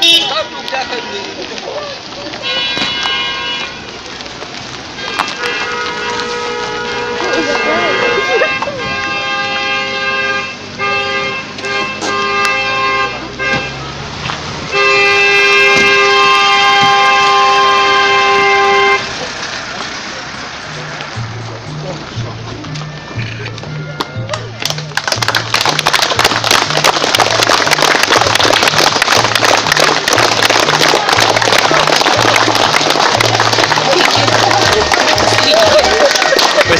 що ставлю бляха. Спасибо.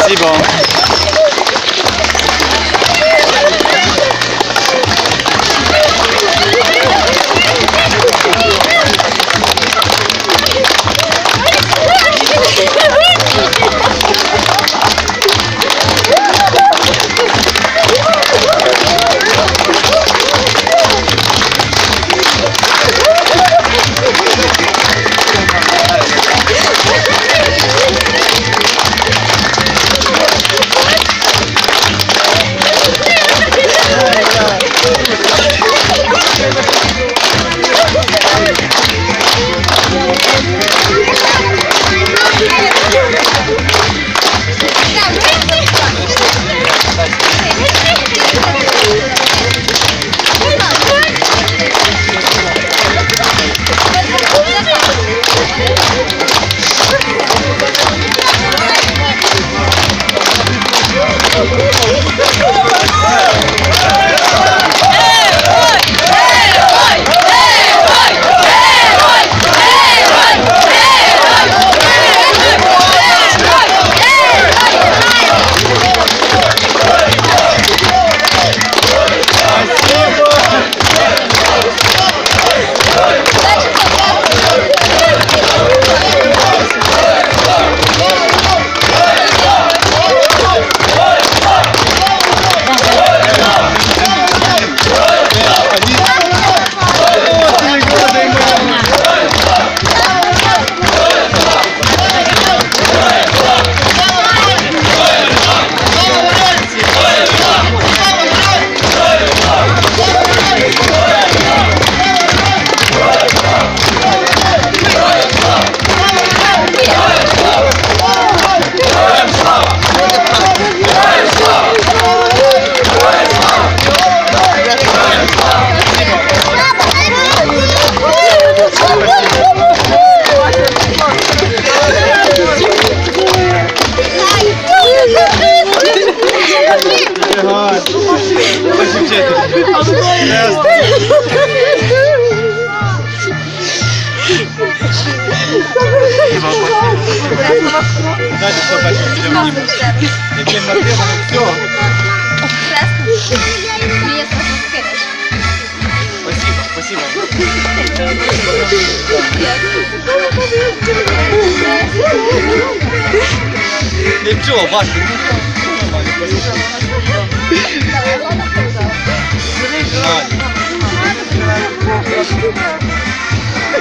এবং дальше? Идем вниз. Идем на первое. Все. Спасибо, спасибо. Ничего, Маша,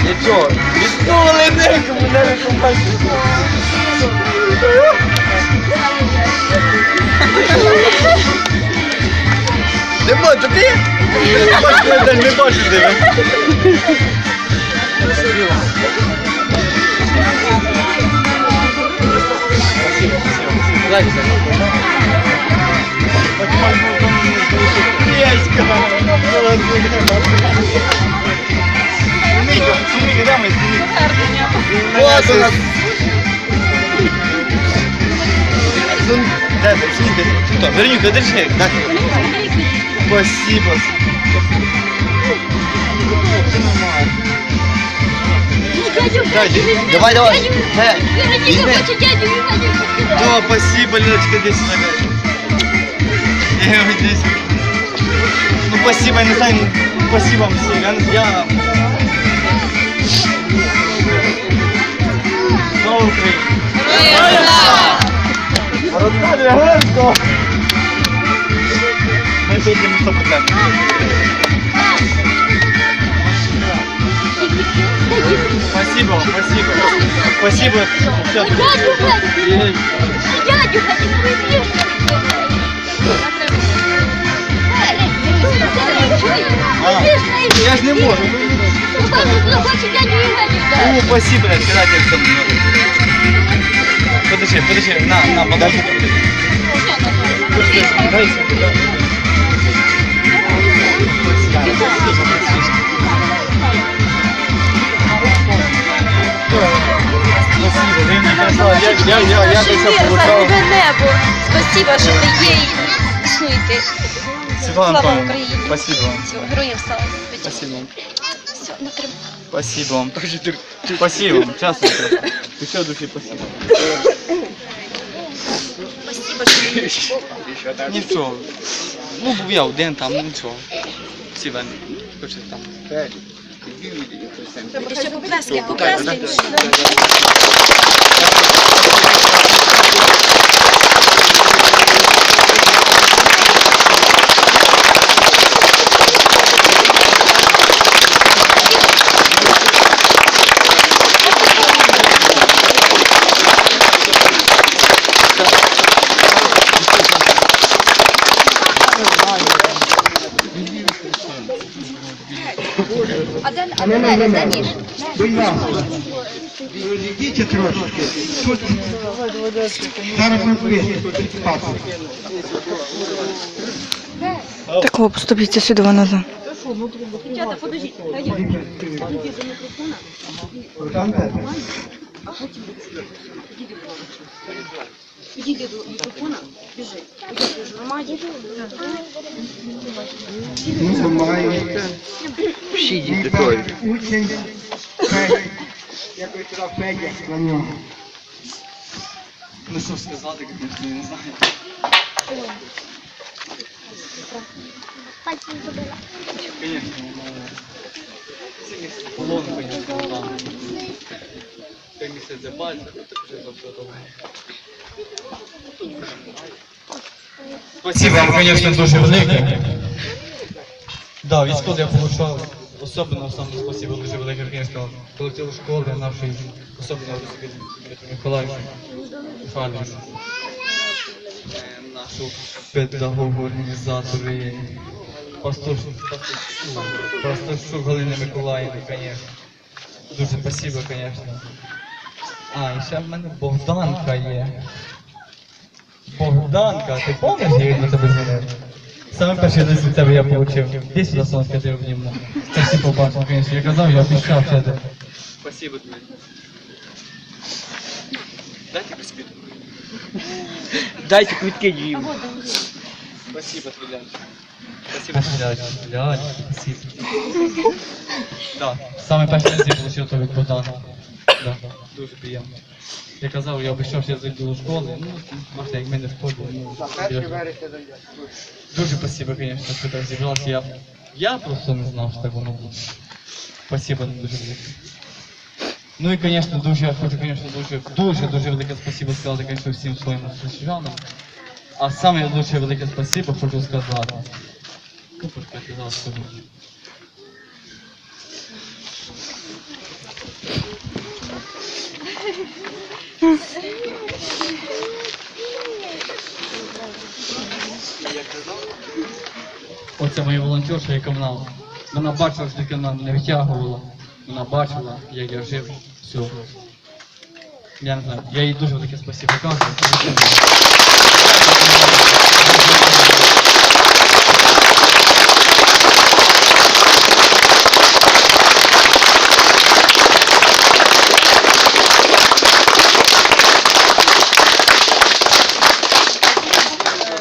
Нічого, відколи не мене компанію. Не бачу, ти? Не бачу, я не бачу тебе. Вот у нас. Да, да, Вероника, держи. Да. Спасибо. Давай, давай. Э, Вероника хочет дядю. О, спасибо, Леночка, здесь. Я вот здесь. Ну, спасибо, я не знаю, ну, спасибо вам всем. Я, я... Слава Україні! Родна Легенко! Ми підемо 100%. Спасибо вам, спасибо. Спасибо. Все, Дядю Виталию. Дядю хотим выпьешь. А, я ж не можу. Хто хоче дядю Євгенію О, дати? спасибо, давайте в цьому. Подожди, подожди, на, на, подожди. Спасибо. Я, я, я, небо. Що ви є і існуєте. Світлана Слава Україні. спасибо вам. Героям слава. Спасибо вам. Все, не треба. Спасибо вам. Спасибо вам. Часто. Еще души спасибо. Спасибо, Нічого. Ну, був я один там, ну нічого. вони. Хоче там. Ще поплески, поплески. Де, де, де ніж? Будь ласка, розійдіть трошки. Тут зараз ми папа. Так, о, поступіться сюди назад. Дівчата, подождіть. Підійди до мікрофона, біжи. Підійди до громаді. Ну, має. Всі діти Учень. Федя. Я би сказав Федя на нього. Ну що сказати, звісно, я не знаю. Конечно, ну, полон, это уже за все. Спасибо вам, конечно, дуже велике. Да, відсходи я получав. Особливо саме спасибо дуже велике, звісно, колективу школи нашої, Миколаївичу, Фадовичу, Е, нашу педагогу, організатори, пастушу, пастушу Галини Миколаївни, звісно. Дуже спасибо, звісно. А, і ще в мене Богданка є. Богданка, ти пам'ятаєш, він на тебе дзвонив? Саме перший лист від тебе я отримав. Іди сюди, сонечко, ти обнімно. Це всі побачили, звісно. Я казав, я обіцяв ще де. Спасибо тобі. Дайте квитки. Дайте квитки їм. Спасибо, Твилян. Спасибо. Блядь, блядь, спасибо. Да, саме перший лист я отримав то від Богдана. Да, дуже приємно. Я казав, я обіцяв, що я зайду до школи. Бачите, як ми не в школі. Ну, Дуже спасибо, конечно, що так зібрався. Я, я просто не знав, що так воно буде. Спасибо дуже велике. Ну і, конечно, дуже, я хочу, конечно, дуже, дуже, дуже велике спасибо сказати, конечно, всім своїм слухачам. А саме дуже велике спасибо хочу сказати. Купочка, зараз скажу. Оце моя волонтерша, яка вона, вона бачила, що вона не витягувала. Вона бачила, як я жив. Все. Я не знаю, я їй дуже велике спасибо кажу.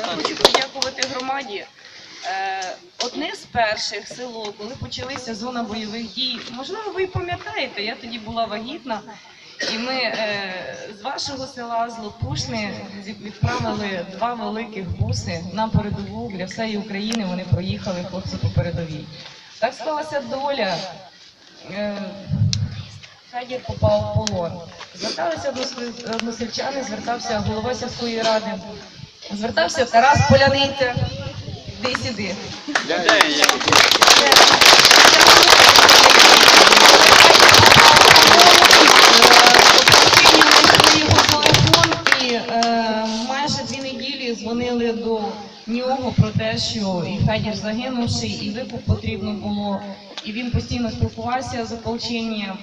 Хочу подякувати громаді. Е, Одне з перших село, коли почалися зона бойових дій. Можливо, ви пам'ятаєте, я тоді була вагітна, і ми е, з вашого села з Лопушни відправили два великих буси на передову для всієї України. Вони проїхали хлопці по передовій. Так склалася доля. Е, Федір попав в полон. Зверталися односел- односельчани, звертався голова сільської ради. Звертався Тарас Поляниця. Іди сюди. Попросили телефон і е, майже дві неділі дзвонили до нього про те, що і Федір загинувший, і викуп потрібно було. і він постійно спілкувався з ополченням.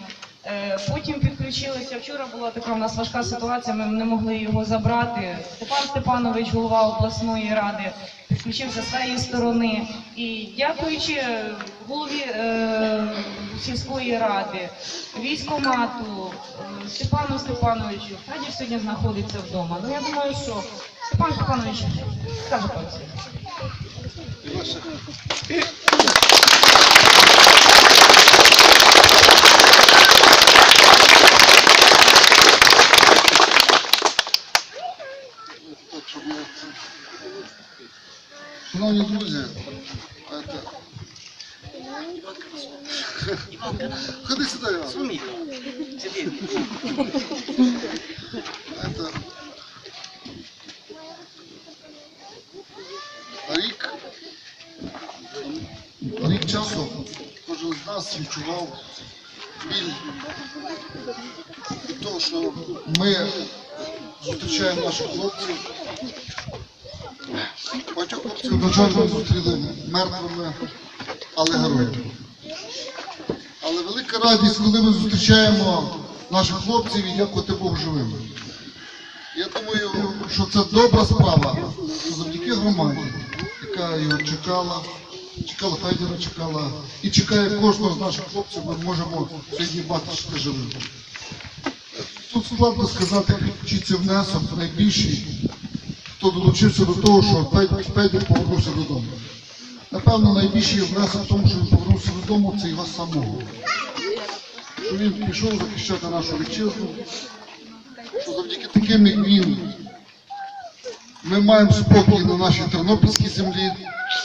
Е, Потім підключилися. Вчора була така в нас важка ситуація. Ми не могли його забрати. Степан Степанович, голова обласної ради, підключився з своєї сторони. І дякуючи голові е, сільської ради, військомату, е, Степану Степановичу, Федір сьогодні знаходиться вдома. Ну я думаю, що Степан Степанович скаже пару слів. Відчував біль від того, що ми зустрічаємо наших хлопців. Багатьох хлопців, жаль, ми зустріли мертвими, але героями. Але велика радість, коли ми зустрічаємо наших хлопців і дякувати Богу живими. Я думаю, що це добра справа завдяки громаді, яка його чекала, чекала Федіра, чекала і чекає кожного з наших хлопців, ми можемо сьогодні бачити живим. Тут складно сказати, чи це внесок найбільший, хто долучився до того, що Федір повернувся додому. Напевно, найбільший внесок в тому, що він повернувся додому, це його самого. Що він пішов захищати нашу вітчизну, що завдяки таким, як він, ми маємо спокій на нашій тернопільській землі,